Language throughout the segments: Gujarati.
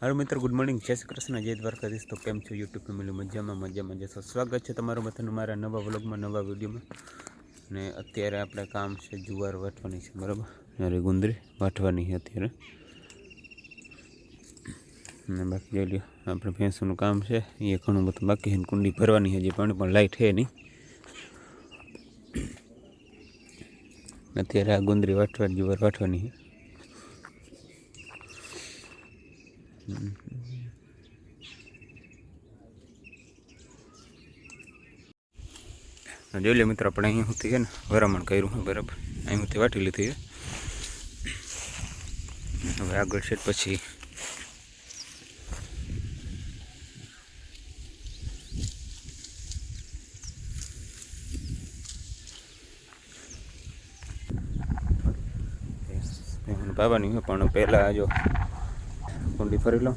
હાલો મિત્રો ગુડ મોર્નિંગ જય શ્રી કૃષ્ણ, જય દ્વારકાધીશ. તો કેમ છો? યુટ્યુબ ફેમિલી મજામાં મજામાં જશો? સ્વાગત છે તમારું બધાનું મારા નવા વ્લોગમાં નવા વિડીયોમાં. ને અત્યારે આપણે કામ છે જુવાર વાટવાની છે, બરાબર? અરે ગુંદરી વાટવાની છે અત્યારે. ને બાકી જોઈ લ્યો, આપણે ભેંસોનું કામ છે. એ ઘણું બધું બાકી છે. કુંડી ભરવાની છે જે પાણી, પણ લાઈટ છે નહીં. અત્યારે આ ગુંદરી વાટવા, જુવાર વાટવાની છે. જોઈ લે મિત્રો આપણે અહીં સુધી છે ને વરામણ કર્યું છે બરાબર. અહીં સુધી વાટી લીધી છે. હવે આગળ છે પછી બાબાની પણ પહેલાં જો કુંડી ફરી લો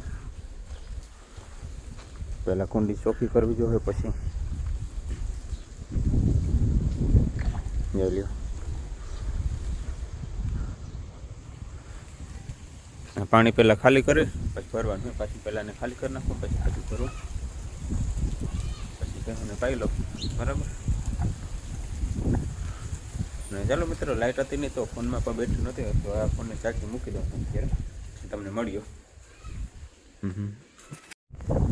પહેલાં કુંડી ચોખ્ખી કરવી જોઈએ પછી. લ્યો. પાણી પહેલાં ખાલી કરે, પછી ભરવાનું પાછી પહેલાં ખાલી કરી નાખો, પછી ખાલી ભરવું પછી કહીને પાઈ લો, બરાબર? ને ચાલો મિત્રો લાઇટ હતી નહીં તો ફોનમાં પણ બેઠું નથી તો આ ફોનને ચાકી મૂકી દઉં અત્યારે તમને મળ્યો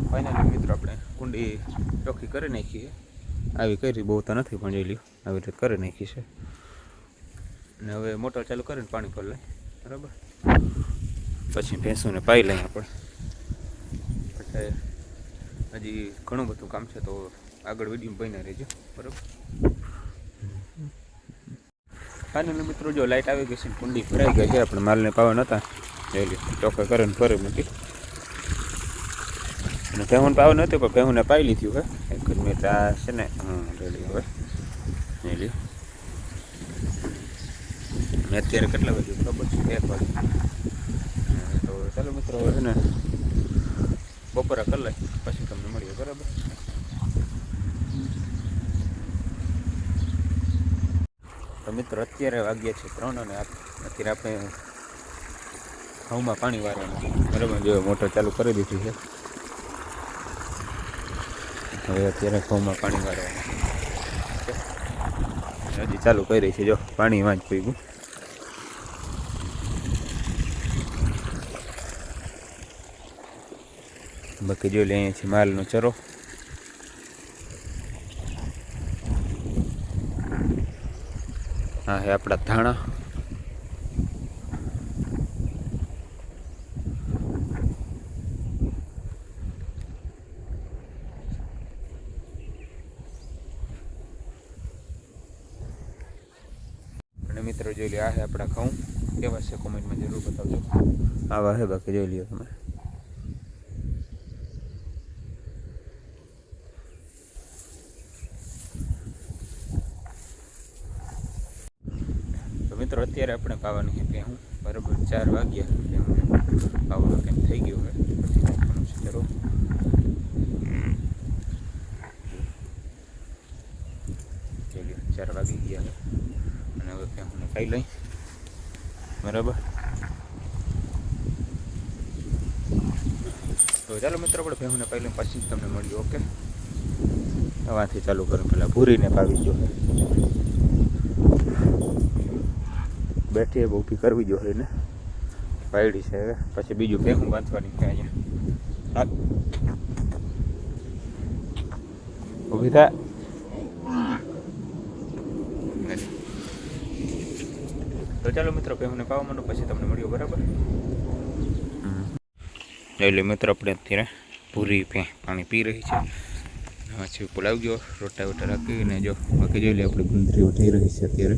ફાઇનલી મિત્રો આપણે કુંડી ચોખ્ખી કરી નાખીએ. આવી કરી બહુ તો નથી, પણ લ્યો, આવી રીતે કરી નાખી છે. ને હવે મોટર ચાલુ કરીને પાણી ભરી લઈ, બરાબર? પછી ભેંસોને પાઈ લઈએ આપણે. પછી હજી ઘણું બધું કામ છે તો આગળ વીડિયો બની રહેજો, બરાબર? ફાઇનલી મિત્રો, જો લાઇટ આવી ગઈ છે કુંડી ભરાઈ ગઈ છે, આપણે માલને પાવા નહોતા, જોઈ લ્યો, ચોખ્ખા કરીને ફરી મૂકી. અને ભેહું પાવ નહોતું પણ ભેહુંને પાઈ લીધું હે એક મિનિટ આ છે ને લઈએ હવે લ્યો અને અત્યારે કેટલા વાગે ખબર છે એક વાગે તો ચાલો મિત્રો છે ને બપોરા લઈએ પછી તમને મળીએ બરાબર તો મિત્રો અત્યારે વાગ્યા છે ત્રણ અને અત્યારે આપણે ઘઉંમાં પાણી વારવાનું બરાબર જો મોટર ચાલુ કરી દીધી છે હવે અત્યારે ઘઉંમાં પાણી વાળવાનું હજી ચાલુ કરી છે, જો પાણી વાંચ પીવું. બાકી જોઈ અહીંયા છે માલનો ચરો. હા હે આપણા ધાણા. મિત્રો જોઈ લ્યો આ હે આપણા ઘઉં. કેવા છે કોમેન્ટમાં જરૂર બતાવજો. આવા હે બાકી જોઈ લ્યો તમે. તો મિત્રો અત્યારે આપણે પાવાની છે કે હું બરાબર ચાર વાગ્યા. પાવાનું કેમ થઈ ગયું હોય પછી નાખવાનું છે ચલો જોઈ લ્યો ચાર વાગી ગયા છે અને હવે ક્યાં હું ખાઈ લઈ. બરાબર? તો ચાલો મિત્રો, આપણે ભેહુને પહેલું પછી તમને મળ્યું ઓકે? હવાથી ચાલુ કરું પહેલાં ભૂરીને પાવી જો બેઠી એ ઊભી કરવી જોઈએ ને. પાડી છે પછી બીજું ભેહું બાંધવાની છે અહીંયા. ઊભી થા. તો ચાલો મિત્રો ભેહુને પાવા પછી તમને મળ્યો બરાબર? એટલે મિત્રો, આપણે અત્યારે પૂરી ભે પાણી પી રહી છે. પછી બોલાવજો રોટા વોટા રાખીને જો, બાકી જોઈ લે, આપણે ગુંદરી થઈ રહી છે અત્યારે.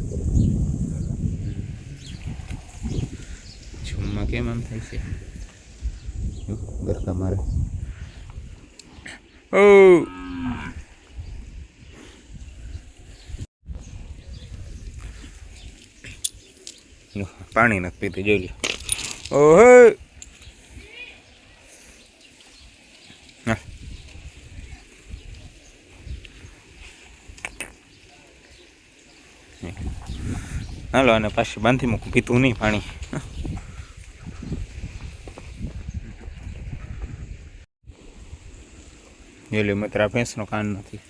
જૂમમાં કેમ આમ થાય છે? ગરકા મારે. ઓ! પાણી નથી પીતી, જોઈ લો ઓહે! હાલો અને પાછી બાંધી મૂકું પીતું નહીં પાણી. જોઈ લે મિત્ર ભેંસનો કાન નથી.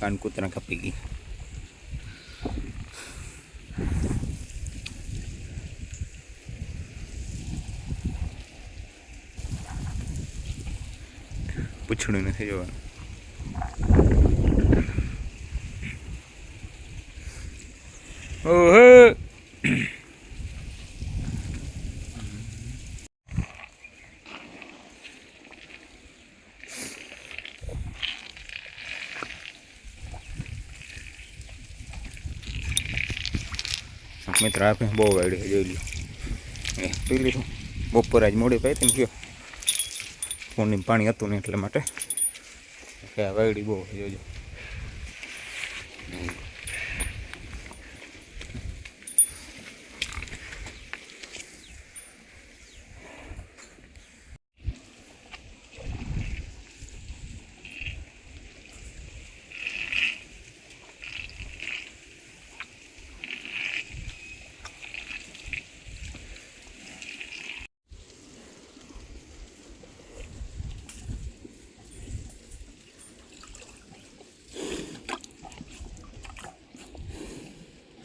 કાન કૂતરા કપી ગઈ પૂછડું નથી જોવાનું. ઓહો! મિત્ર આપે બહુ ગાડી જોઈ લો પી લીધું બપોર આજ મોડી પાઈ તેમ કયો પૂર્ણિમ પાણી હતું ને એટલા માટે. કે વાયડી બહુ જોજો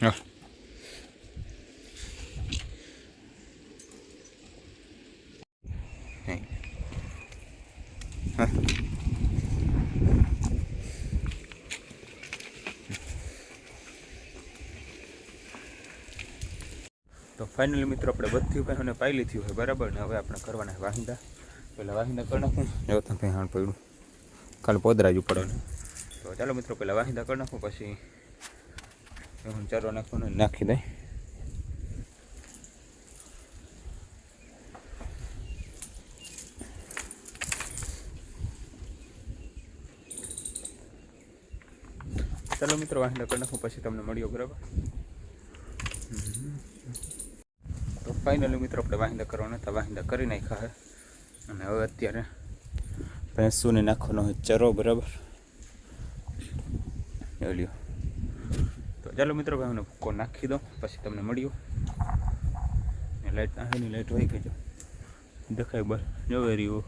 હા Hey. હા તો ફાઇનલી મિત્રો, આપણે બધી અને પાઈ લીધી હોય, બરાબર? ને હવે આપણે કરવાના વાહિંદા. પહેલાં વાહિંદા કરી નાખું. જો તમે કંઈ હાણ પડ્યું. કાલે પોદરાજ પડે ને તો ચાલો મિત્રો, પહેલાં વાહિંદા કરી નાખું, પછી હું ચારો નાખું ને નાખી દઈ. ચાલો મિત્રો, વાહિંદા કરી નાખું, પછી તમને મળ્યો બરાબર તો ફાઇનલી મિત્રો, આપણે વાહિંદા કરવાના હતા, વાહિંદા કરી નાખ્યા હે અને હવે અત્યારે ભેંસુને નાખવાનો હોય ચરો, બરાબર? લ્યો. તો ચાલો મિત્રો ભાઈ હું ભૂકો નાખી દો પછી તમને મળ્યો લાઈટ આની લાઈટ હોય ગઈ દેખાય બસ, જોવે રહ્યું.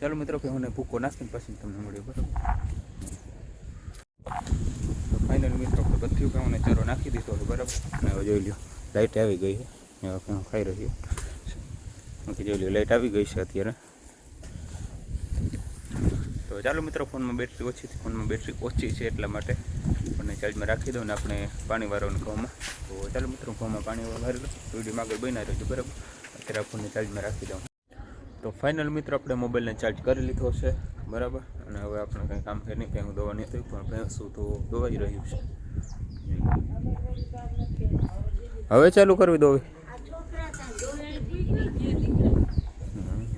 ચાલો મિત્રો કે હું ભૂકો નાખીને પછી તમને મળ્યો બરાબર? ફાઇનલ મિત્રો આપણે બધી કામને ચારો નાખી દીધો હતો બરાબર? હવે જોઈ લ્યો લાઇટ આવી ગઈ છે. આપણે ખાઈ રહ્યો બાકી જોઈ લ્યો લાઇટ આવી ગઈ છે અત્યારે. તો ચાલો મિત્રો, ફોનમાં બેટરી ઓછી છે, ફોનમાં બેટરી ઓછી છે એટલા માટે મને ચાર્જમાં રાખી દઉં ને આપણે પાણી વાળવાનું ઘઉંમાં. તો ચાલો મિત્રો, ઘઉંમાં પાણી વાળી દઉં વિડીયોમાં આગળ બનાવી રહ્યો છે બરાબર? અત્યારે ફોનને ચાર્જમાં રાખી દઉં. તો ફાઇનલ મિત્રો, આપણે મોબાઈલને ચાર્જ કરી લીધો છે. બરાબર? અને હવે આપણે કંઈ કામ કરી નહીં હું દવા નહીં થયું પણ ભેંસું તો દોવાઈ રહ્યું છે. હવે ચાલુ કરવી દોવી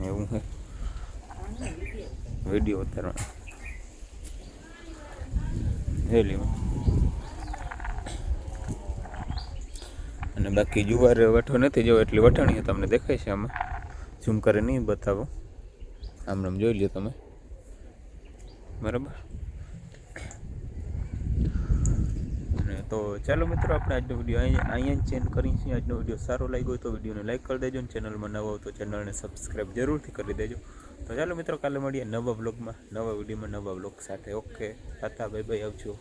એવું છે વીડિયો ઉતારવાનો. હેલી અને બાકી જુવાર વઠો નથી, જો એટલી વઠાણી તમને દેખાય છે આમાં? ઝૂમ કરી નહીં બતાવો. આમ જોઈ લ્યો તમે. બરાબર? તો ચાલો મિત્રો, આપણે આજનો વીડિયો અહીંયા અહીંયા ચેન્જ કરી છીએ. આજનો વીડિયો સારો લાગ્યો હોય તો વિડીયોને લાઈક કરી દેજો અને ચેનલમાં નવો હોય તો ચેનલને સબસ્ક્રાઈબ જરૂરથી કરી દેજો. તો ચાલો મિત્રો, કાલે મળીએ નવા બ્લોગમાં નવા વિડીયોમાં નવા બ્લોગ સાથે. ઓકે તાતા ભાઈ ભાઈ આવજો.